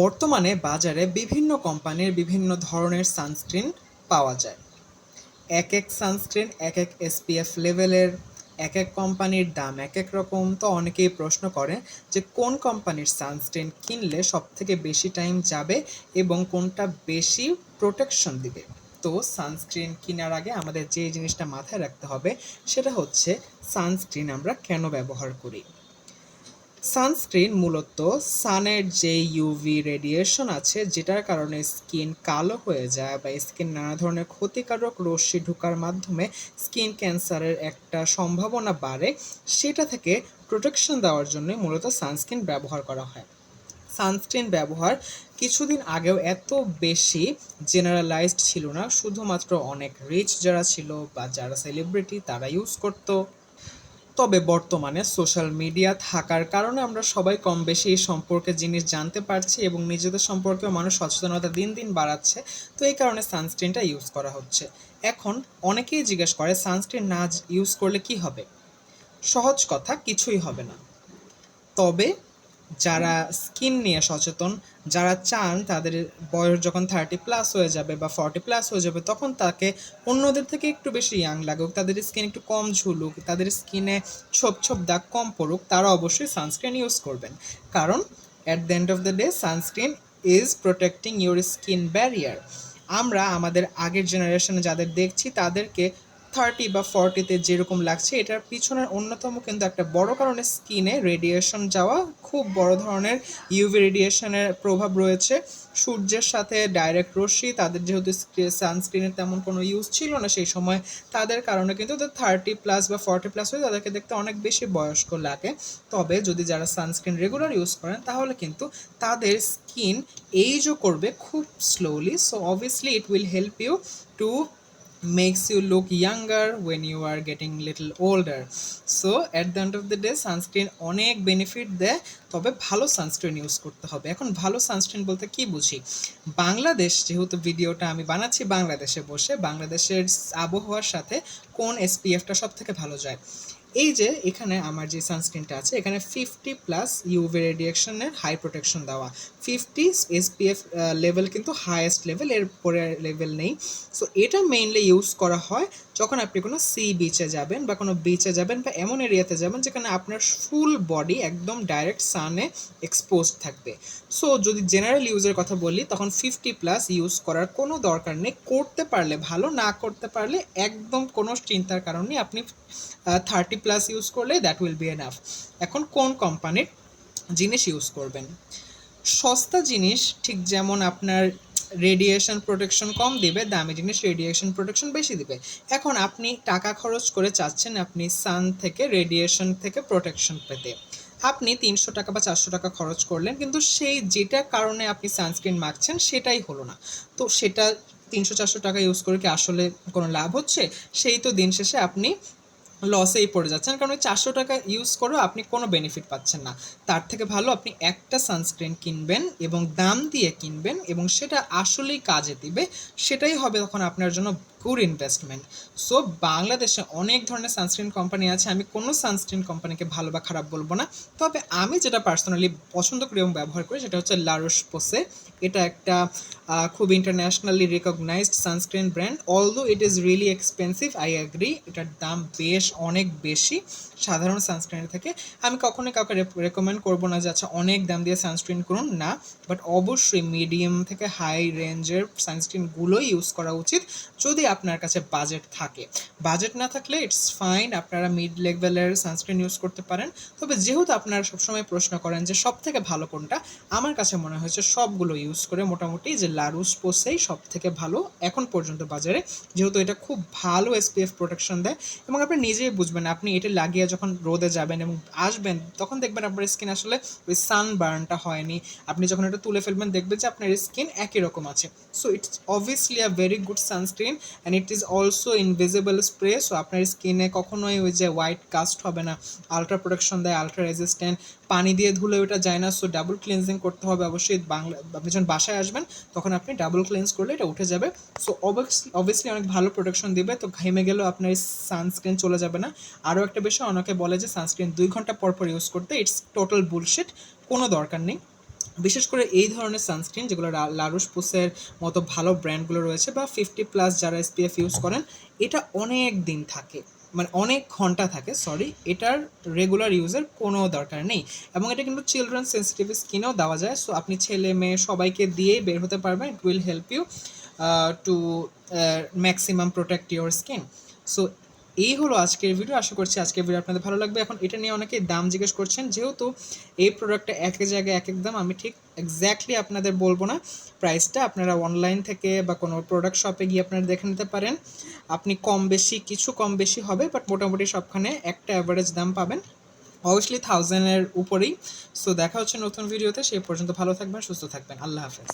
বর্তমানে বাজারে বিভিন্ন কোম্পানির বিভিন্ন ধরনের সানস্ক্রিন পাওয়া যায়। এক এক সানস্ক্রিন, এক এক এসপিএফ লেভেলের, এক এক কোম্পানির দাম এক এক রকম। তো অনেকেই প্রশ্ন করে যে কোন কোম্পানির সানস্ক্রিন কিনলে সব থেকে বেশি টাইম যাবে এবং কোনটা বেশি প্রোটেকশন দিবে? তো সানস্ক্রিন কেনার আগে আমাদের যে জিনিসটা মাথায় রাখতে হবে সেটা হচ্ছে সানস্ক্রিন আমরা কেন ব্যবহার করি? সানস্ক্রিন মূলত সানের যে ইউভি রেডিয়েশন আছে, যেটার কারণে স্কিন কালো হয়ে যায় বা স্কিন নানা ধরনের ক্ষতিকারক রশ্মি ঢোকার মাধ্যমে স্কিন ক্যান্সারের একটা সম্ভাবনা বাড়ে। সেটা থেকে প্রোটেকশন দেওয়ার জন্যই মূলত সানস্ক্রিন ব্যবহার করা হয়। সানস্ক্রিন ব্যবহার কিছুদিন আগেও এত বেশি জেনারেলাইজড ছিল না, শুধুমাত্র অনেক রিচ যারা ছিল বা যারা সেলিব্রিটি তারা ইউজ করতো। তবে বর্তমানে সোশ্যাল মিডিয়া থাকার কারণে আমরা সবাই কম বেশি এই সম্পর্কে জিনিস জানতে পারছি এবং নিজেদের সম্পর্কেও মানুষ সচেতনতা দিন দিন বাড়াচ্ছে। তো এই কারণে সানস্ক্রিনটা ইউজ করা হচ্ছে। এখন অনেকেই জিজ্ঞেস করে, সানস্ক্রিন না ইউজ করলে কি হবে? সহজ কথা, কিছুই হবে না। তবে যারা স্কিন নিয়ে সচেতন, যারা চান তাদের বয়স যখন থার্টি প্লাস হয়ে যাবে বা ফর্টি প্লাস হয়ে যাবে, তখন তাকে অন্যদের থেকে একটু বেশি ইয়াং লাগুক, তাদের স্কিন একটু কম ঝুলুক, তাদের স্কিনে ছোপ ছোপ দাগ কম পড়ুক, তারা অবশ্যই সানস্ক্রিন ইউজ করবেন। কারণ at the end of the day sunscreen is protecting your skin barrier আমরা আমাদের আগের জেনারেশনে যাদের দেখছি, তাদেরকে থার্টি বা ফর্টিতে যেরকম লাগছে, এটার পিছনের অন্যতম কিন্তু একটা বড় কারণে স্কিনে রেডিয়েশন যাওয়া খুব বড় ধরনের ইউভি রেডিয়েশনের প্রভাব রয়েছে। সূর্যের সাথে ডাইরেক্ট রশ্মি, তাদের যেহেতু সানস্ক্রিনের তেমন কোনো ইউজ ছিল না সেই সময়, তাদের কারণে কিন্তু থার্টি প্লাস বা ফর্টি প্লাস হয়ে তাদেরকে দেখতে অনেক বেশি বয়স্ক লাগে। তবে যদি যারা সানস্ক্রিন রেগুলার ইউজ করেন, তাহলে কিন্তু তাদের স্কিন এইজও করবে খুব slowly so obviously it will help you to makes you look younger when you are getting little older. So, at the end of the day, sunscreen অনেক বেনিফিট দেয়, তবে ভালো সানস্ক্রিন ইউজ করতে হবে। এখন ভালো সানস্ক্রিন বলতে কি বুঝি? বাংলাদেশ যেহেতু ভিডিওটা আমি বানাচ্ছি বাংলাদেশে বসে, বাংলাদেশের আবহাওয়ার সাথে কোন এসপিএফটা সব থেকে ভালো যায়? এই যে এখানে আমার যে সানস্ক্রিনটা আছে, এখানে ফিফটি প্লাস ইউভি রেডিয়েশনের হাই প্রোটেকশন দেওয়া। ফিফটি এসপিএফ লেভেল কিন্তু হায়েস্ট লেভেল এর পরে লেভেল নেই। সো এটা মেইনলি ইউজ করা হয় যখন আপনি কোনো সি বিচে যাবেন বা কোনো বিচে যাবেন বা এমন এরিয়াতে যাবেন যেখানে আপনার ফুল বডি একদম ডাইরেক্ট সানে এক্সপোজড থাকবে। সো যদি জেনারেল ইউজের কথা বলি, তখন ফিফটি প্লাস ইউজ করার কোনো দরকার নেই। করতে পারলে ভালো, না করতে পারলে একদম কোনো চিন্তার কারণ নেই। আপনি থার্টি প্লাস ইউজ করলে দ্যাট উইল বি এনাফ এখন কোন কোম্পানির জিনিস ইউজ করবেন? সস্তা জিনিস, ঠিক যেমন আপনার রেডিয়েশন প্রোটেকশন কম দিবে, দামি জিনিস রেডিয়েশন প্রোটেকশন বেশি দিবে। এখন আপনি টাকা খরচ করে চাচ্ছেন আপনি সান থেকে রেডিয়েশন থেকে প্রোটেকশন পেতে। আপনি তিনশো টাকা বা চারশো টাকা খরচ করলেন, কিন্তু সেই যেটা কারণে আপনি সানস্ক্রিন মাখছেন, সেটাই হলো না। তো সেটা তিনশো চারশো টাকা ইউজ করে কি আসলে কোনো লাভ হচ্ছে? সেই তো দিন শেষে আপনি লসেই পড়ে যাচ্ছেন। কারণ ওই চারশো টাকা ইউজ করেও আপনি কোনো বেনিফিট পাচ্ছেন না। তার থেকে ভালো আপনি একটা সানস্ক্রিন কিনবেন এবং দাম দিয়ে কিনবেন এবং সেটা আসলেই কাজে দিবে। সেটাই হবে তখন আপনার জন্য গুড ইনভেস্টমেন্ট সো বাংলাদেশে অনেক ধরনের সানস্ক্রিন কোম্পানি আছে। আমি কোনো সানস্ক্রিন কোম্পানিকে ভালো বা খারাপ বলব না। তবে আমি যেটা পার্সোনালি পছন্দ করি এবং ব্যবহার করি সেটা হচ্ছে লারোস পোসে এটা একটা খুব internationally recognised sunscreen brand although it is really expensive I agree এটার দাম বেশ, অনেক বেশি সাধারণ সানস্ক্রিনের থেকে। আমি কখনোই কাউকে রেকমেন্ড করব না যে আচ্ছা অনেক দাম দিয়ে সানস্ক্রিন করুন, না। বাট অবশ্যই মিডিয়াম থেকে হাই রেঞ্জের সানস্ক্রিনগুলোই ইউজ করা উচিত যদি আপনার কাছে বাজেট থাকে। বাজেট না থাকলে ইটস ফাইন আপনারা মিড লেভেলের সানস্ক্রিন ইউজ করতে পারেন। তবে যেহেতু আপনারা সবসময় প্রশ্ন করেন যে সব থেকে ভালো কোনটা, আমার কাছে মনে হয়েছে সবগুলো ইউজ করে মোটামুটি যে লারুস পোসেই সব থেকে ভালো। এখন পর্যন্ত বাজারে যেহেতু এটা খুব ভালো এসপিএফ প্রোটেকশন দেয় এবং আপনি নিজেই বুঝবেন, আপনি এটা লাগিয়ে যখন রোদে যাবেন এবং আসবেন, তখন দেখবেন আপনার স্কিন আসলে ওই সানবার্নটা হয়নি। আপনি যখন এটা তুলে ফেলবেন, দেখবেন যে আপনার স্কিন একই রকম আছে। So it's obviously a very good sunscreen and it is also invisible spray so আপনার স্কিনে কখনোই ওই যে হোয়াইট কাস্ট হবে না। আলট্রা প্রোটেকশন দেয় আলট্রা রেজিস্ট্যান্ট পানি দিয়ে ধুলে ওটা যায় না সো ডাবল ক্লিনজিং করতে হবে অবশ্যই। বাংলা, আপনি যখন বাসায় আসবেন, তখন আপনি ডাবল ক্লিনজ করলে এটা উঠে যাবে। সো অবভিয়াসলি অনেক ভালো প্রোটেকশন দিবে। তো ঘেমে গেলেও আপনার সানস্ক্রিন চলে যাবে না। আরও একটা বিষয়, অনেকে বলে যে সানস্ক্রিন দুই ঘণ্টা পর পর ইউজ করতে ইটস টোটাল বুলশিট কোনো দরকার নেই। বিশেষ করে এই ধরনের সানস্ক্রিন যেগুলো লা- লারুশ পুসের মতো ভালো ব্র্যান্ডগুলো রয়েছে, বা ফিফটি প্লাস যারা এসপিএফ ইউজ করেন, এটা অনেক দিন থাকে। মানে অনেক ঘণ্টা থাকে সরি এটার রেগুলার ইউজের কোনো দরকার নেই। এবং এটা কিন্তু চিলড্রেন সেন্সিটিভ স্কিনেও দেওয়া যায় সো আপনি ছেলে মেয়ে সবাইকে দিয়েই বের হতে পারবেন। It will help you to maximum protect your skin so এই হলো আজকের ভিডিও আশা করছি আজকের ভিডিও আপনাদের ভালো লাগবে। এখন এটা নিয়ে অনেকে দাম জিজ্ঞেস করছেন, যেহেতু এই প্রোডাক্টটা এক এক জায়গায় এক এক দাম, আমি ঠিক এক্স্যাক্টলি আপনাদের বলব না। প্রাইসটা আপনারা অনলাইন থেকে বা কোনো প্রোডাক্ট শপে গিয়ে আপনারা দেখে নিতে পারেন। আপনি কম বেশি, কিছু কম বেশি হবে বাট মোটামুটি সবখানে একটা অ্যাভারেজ দাম পাবেন। অবভিয়াসলি থাউজেন্ডের উপরেই। সো দেখা হচ্ছে নতুন ভিডিওতে সেই পর্যন্ত ভালো থাকবেন, সুস্থ থাকবেন। আল্লাহ হাফেজ।